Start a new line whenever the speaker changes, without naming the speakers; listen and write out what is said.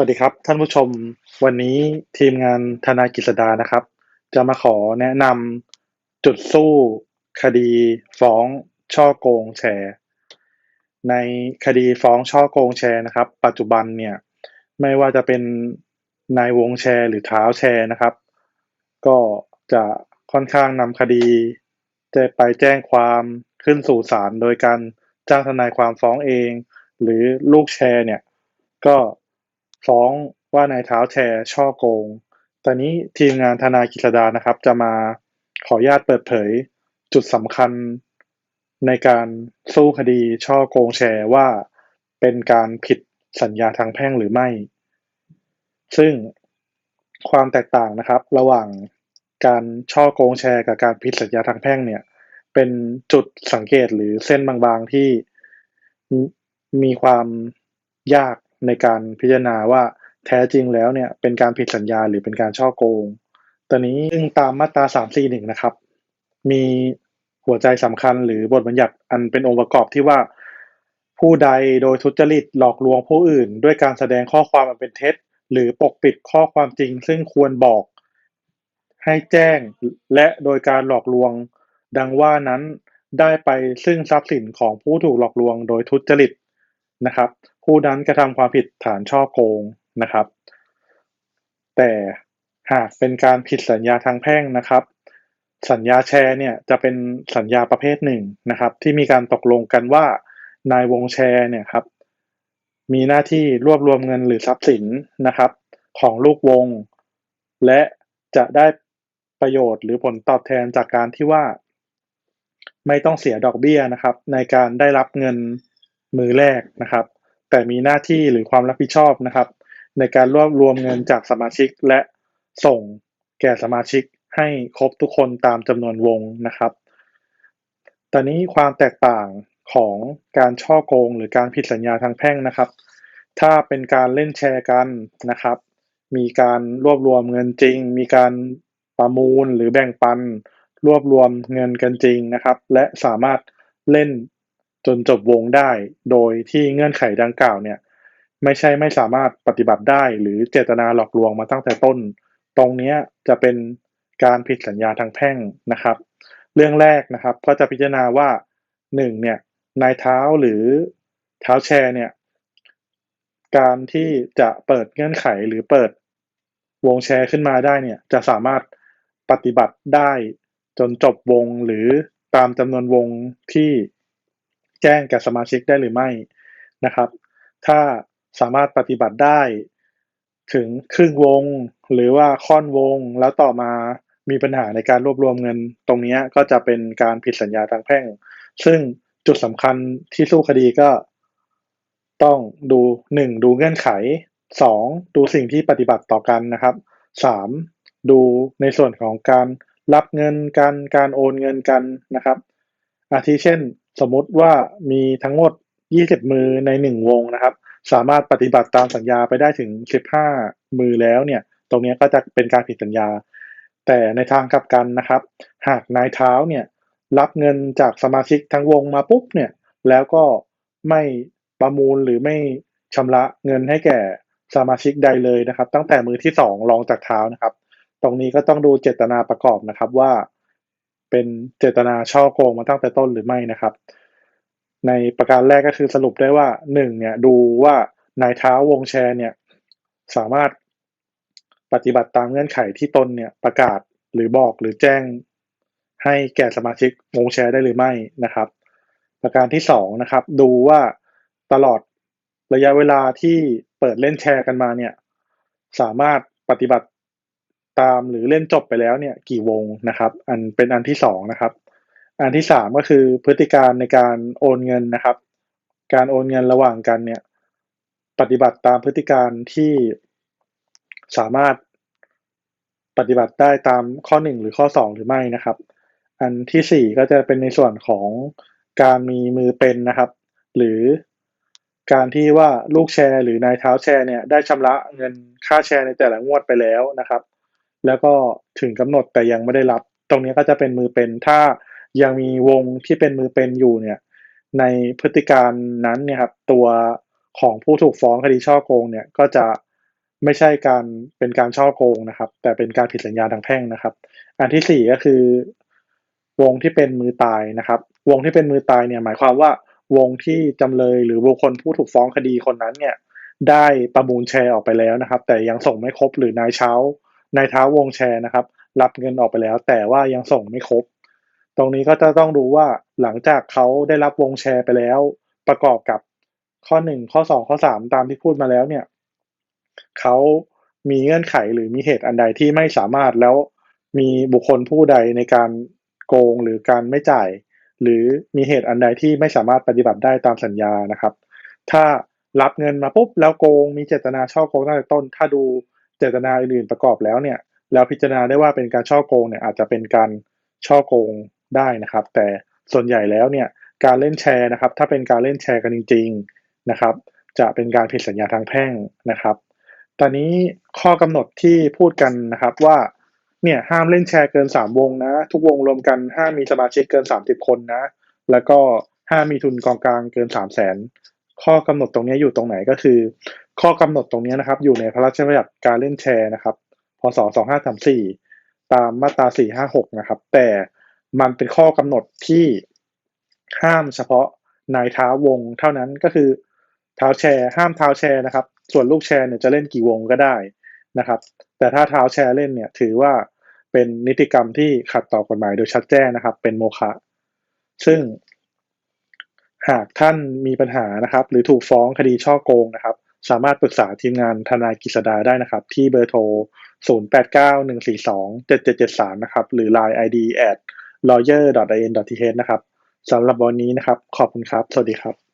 วัสดีครับ ท่านผู้ชม วันนี้ทีมงานทนายกฤษดานะครับ จะมาขอแนะนำจุดสู้คดีฟ้องช่อโกงแชร์ ในคดีฟ้องช่อโกงแชร์นะครับ ปัจจุบันเนี่ยไม่ว่าจะเป็นนายวงแชร์หรือเท้าแชร์นะครับ ก็จะค่อนข้างนำคดีจะไปแจ้งความขึ้นสู่ศาลโดยการจ้างทนายความฟ้องเอง หรือลูกแชร์เนี่ยก็ ฟ้องว่านายเท้าแชร์ช่อโกง ตอนนี้ทีมงานทนายกฤษดานะครับจะมาขออนุญาตเปิดเผยจุดสำคัญในการสู้คดีช่อโกงแชร์ว่าเป็นการผิดสัญญาทางแพ่งหรือไม่ ซึ่งความแตกต่างนะครับ ระหว่างการช่อโกงแชร์กับการผิดสัญญาทางแพ่งเนี่ย เป็นจุดสังเกตหรือเส้นบางๆที่มีความยาก ในการพิจารณาว่าแท้จริงแล้วเนี่ยเป็นการผิดสัญญาหรือเป็นการช่อโกงตอนนี้ซึ่งตามมาตรา 341 นะครับ มีหัวใจสำคัญหรือบทบัญญัติอันเป็นองค์ประกอบที่ว่า ผู้ใดโดยทุจริตหลอกลวงผู้อื่น ด้วยการแสดงข้อความอันเป็นเท็จ หรือปกปิดข้อความจริง ซึ่งควรบอก ให้แจ้งและโดยการหลอกลวงดังว่านั้นได้ไปซึ่งทรัพย์สินของผู้ถูกหลอกลวงโดยทุจริตนะครับ ผู้นั้นกระทำความผิดฐานช่อโกงนะครับ แต่หากเป็นการผิดสัญญาทางแพ่งนะครับ สัญญาแชร์เนี่ยจะเป็นสัญญาประเภทหนึ่งนะครับ ที่มีการตกลงกันว่านายวงแชร์เนี่ยครับมีหน้าที่รวบรวมเงินหรือทรัพย์สินนะครับ ของลูกวง และจะได้ประโยชน์หรือผลตอบแทนจากการที่ว่า ไม่ต้องเสียดอกเบี้ยนะครับ ในการได้รับเงินมือแรกนะครับ แต่มีหน้าที่หรือความรับผิดชอบนะครับ ในการรวบรวมเงินจากสมาชิกและส่งแก่สมาชิกให้ครบทุกคนตามจำนวนวงนะครับ ตอนนี้ความแตกต่างของการช่อโกง หรือการผิดสัญญาทางแพ่งนะครับ ถ้าเป็นการเล่นแชร์กันนะครับ มีการรวบรวมเงินจริง มีการประมูลหรือแบ่งปัน รวบรวมเงินกันจริงนะครับ และสามารถเล่น จนจบวงได้ โดยที่เงื่อนไขดังกล่าวเนี่ย ไม่ใช่ไม่สามารถปฏิบัติได้ หรือเจตนาหลอกลวงมาตั้งแต่ต้น ตรงนี้จะเป็นการผิดสัญญาทางแพ่งนะครับ เรื่องแรกนะครับก็จะพิจารณาว่าหนึ่งเนี่ยนายเท้าหรือเท้าแชร์เนี่ยการที่จะเปิดเงื่อนไขหรือเปิดวงแชร์ขึ้นมาได้เนี่ยจะสามารถปฏิบัติได้จนจบวงหรือตามจำนวนวงที่ แจ้งแก่สมาชิกได้หรือไม่นะครับ ถ้าสามารถปฏิบัติได้ถึงครึ่งวงหรือว่าค่อนวงแล้วต่อมามีปัญหาในการรวบรวมเงิน ตรงนี้ก็จะเป็นการผิดสัญญาทางแพ่ง ซึ่งจุดสำคัญที่สู้คดีก็ต้องดูหนึ่งดูเงื่อนไขสองดูสิ่งที่ปฏิบัติต่อกันนะครับสามดูในส่วนของการรับเงินกันการโอนเงินกันนะครับอาทิเช่น สมมติว่ามีทั้งหมด 20 มือใน 1 วงนะครับ สามารถปฏิบัติตามสัญญาไปได้ถึง 15 มือแล้วเนี่ย ตรงนี้ก็จะเป็นการผิดสัญญา แต่ในทางกลับกันนะครับ หากนายเท้าเนี่ยรับเงินจากสมาชิกทั้งวงมาปุ๊บเนี่ย แล้วก็ไม่ประมูลหรือไม่ชำระเงินให้แก่สมาชิกใดเลยนะครับ ตั้งแต่มือที่สองรองจากเท้านะครับ ตรงนี้ก็ต้องดูเจตนาประกอบนะครับว่า เป็นเจตนาช่อโกงมาตั้งแต่ต้นหรือไม่นะครับ ในประการแรกก็คือสรุปได้ว่าหนึ่งเนี่ยดูว่านายเท้าวงแชร์เนี่ยสามารถปฏิบัติตามเงื่อนไขที่ตนเนี่ยประกาศหรือบอกหรือแจ้งให้แก่สมาชิกวงแชร์ได้หรือไม่นะครับ ประการที่สองนะครับดูว่าตลอดระยะเวลาที่เปิดเล่นแชร์กันมาเนี่ยสามารถปฏิบัติ ตามหรือเล่นจบไปแล้วเนี่ยกี่วงนะครับ อันเป็นอันที่สองนะครับ อันที่สามก็คือพฤติการในการโอนเงินนะครับ การโอนเงินระหว่างกันเนี่ยปฏิบัติตามพฤติการที่สามารถปฏิบัติได้ตามข้อหนึ่งหรือข้อสองหรือไม่นะครับ อันที่สี่ก็จะเป็นในส่วนของการมีมือเป็นนะครับ หรือการที่ว่าลูกแชร์หรือนายเท้าแชร์เนี่ยได้ชำระเงินค่าแชร์ในแต่ละงวดไปแล้วนะครับ แล้วก็ถึงกำหนดแต่ยังไม่ได้รับ ตรงนี้ก็จะเป็นมือเป็น ถ้ายังมีวงที่เป็นมือเป็นอยู่เนี่ย ในพฤติการนั้นเนี่ยครับตัวของผู้ถูกฟ้องคดีช่อโกงเนี่ยก็จะไม่ใช่การเป็นการช่อโกงนะครับ แต่เป็นการผิดสัญญาทางแพ่งนะครับ อันที่สี่ก็คือ วงที่เป็นมือตายนะครับ วงที่เป็นมือตายเนี่ยหมายความว่าวงที่จำเลยหรือบุคคลผู้ถูกฟ้องคดีคนนั้นเนี่ยได้ประมูลแชร์ออกไปแล้วนะครับ แต่ยังส่งไม่ครบหรือนายเช้า นายเท้าวงแชร์นะครับ รับเงินออกไปแล้ว แต่ว่ายังส่งไม่ครบ ตรงนี้ก็จะต้องดูว่าหลังจากเขาได้รับวงแชร์ไปแล้ว ประกอบกับข้อหนึ่งข้อสองข้อสามตามที่พูดมาแล้วเนี่ยเขามีเงื่อนไขหรือมีเหตุอันใดที่ไม่สามารถแล้วมีบุคคลผู้ใดในการโกงหรือการไม่จ่าย หรือมีเหตุอันใดที่ไม่สามารถปฏิบัติได้ตามสัญญานะครับ ถ้ารับเงินมาปุ๊บแล้วโกงมีเจตนาช่อโกงตั้งแต่ต้น ถ้าดู เจตนาอื่นๆประกอบแล้วเนี่ยแล้วพิจารณาได้ว่าเป็นการช่อโกงเนี่ยอาจจะเป็นการช่อโกงได้นะครับ แต่ส่วนใหญ่แล้วเนี่ยการเล่นแชร์นะครับ ถ้าเป็นการเล่นแชร์กันจริง ๆนะครับ จะเป็นการผิดสัญญาทางแพ่งนะครับ ตอนนี้ข้อกำหนดที่พูดกันนะครับว่าเนี่ยห้ามเล่นแชร์เกินสามวงนะ ทุกวงรวมกันห้ามมีสมาชิกเกินสามสิบคนนะ แล้วก็ห้ามมีทุนกองกลางเกินสามแสน ข้อกำหนดตรงนี้อยู่ตรงไหนก็คือ ข้อกำหนดตรงนี้นะครับ อยู่ในพระราชบัญญัติการเล่นแชร์นะครับพศสองห้าสามสี่ตามมาตราสี่ห้าหกนะครับ แต่มันเป็นข้อกำหนดที่ห้ามเฉพาะนายท้าวงเท่านั้นก็คือเท้าแชร์ห้ามเท้าแชร์นะครับ ส่วนลูกแชร์เนี่ยจะเล่นกี่วงก็ได้นะครับ แต่ถ้าเท้าแชร์เล่นเนี่ยถือว่าเป็นนิติกรรมที่ขัดต่อกฎหมายโดยชัดแจ้งนะครับ เป็นโมฆะซึ่ง หากท่านมีปัญหานะครับ หรือถูกฟ้องคดีช่อโกงนะครับ สามารถปรึกษาทีมงานทนายกิษดาได้นะครับ ที่เบอร์โทร 0891427773 นะครับ หรือ Line ID at lawyer.in.th นะครับสำหรับวันนี้นะครับ ขอบคุณครับ สวัสดีครับ